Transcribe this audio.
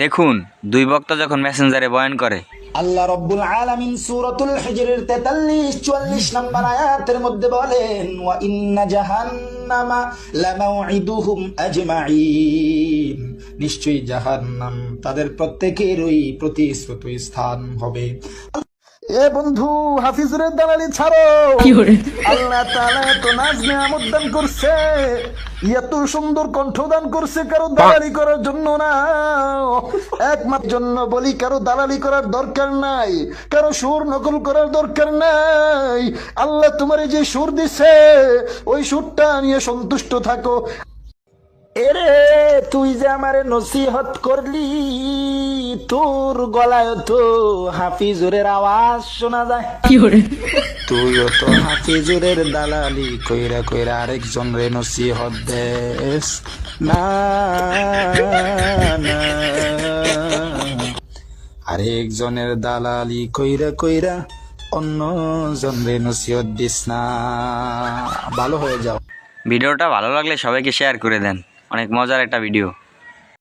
দেখুন দুই বক্তা যখন মেসেঞ্জারে বয়ান করে। আল্লাহ রব্বুল আলামিন সূরাতুল হিজরের 43 44 নম্বর আয়াতের মধ্যে বলেন ওয়া ইন্না জাহান্নামা লামাউইদুহুম আজমাইন নিশ্চয়ই জাহান্নাম তাদের প্রত্যেকেরই প্রতিশ্রুত স্থান হবে। এ বন্ধু হাফিজুরের দালালি ছাড়ো। আল্লাহ তাআলা এত নাজ নিয়ামত দান করছে এত সুন্দর কণ্ঠদান করছে কারও দালালি করার জন্য না। একমাত্র জন্য বলি কারও দালালি করার দরকার নাই কারও সুর নকল করার দরকার নাই। আল্লাহ তোমার যে সুর দিছে ওই সুরটা নিয়ে সন্তুষ্ট থাকো। এরে তুই যে আমারে নসিহত করলি তোর গলায় তো হাফিজুরের আওয়াজ শোনা যায়। তুইও তো হাফিজুরের দালালি কইরা কইরা আরেকজন রে নসিহত না না। আরেকজনের দালালি কইরা কইরা অন্য জন রে নসিহত দিস না। ভালো হয়ে যাও। ভিডিওটা ভালো লাগলে সবাইকে শেয়ার করে দেন। অনেক মজার একটা ভিডিও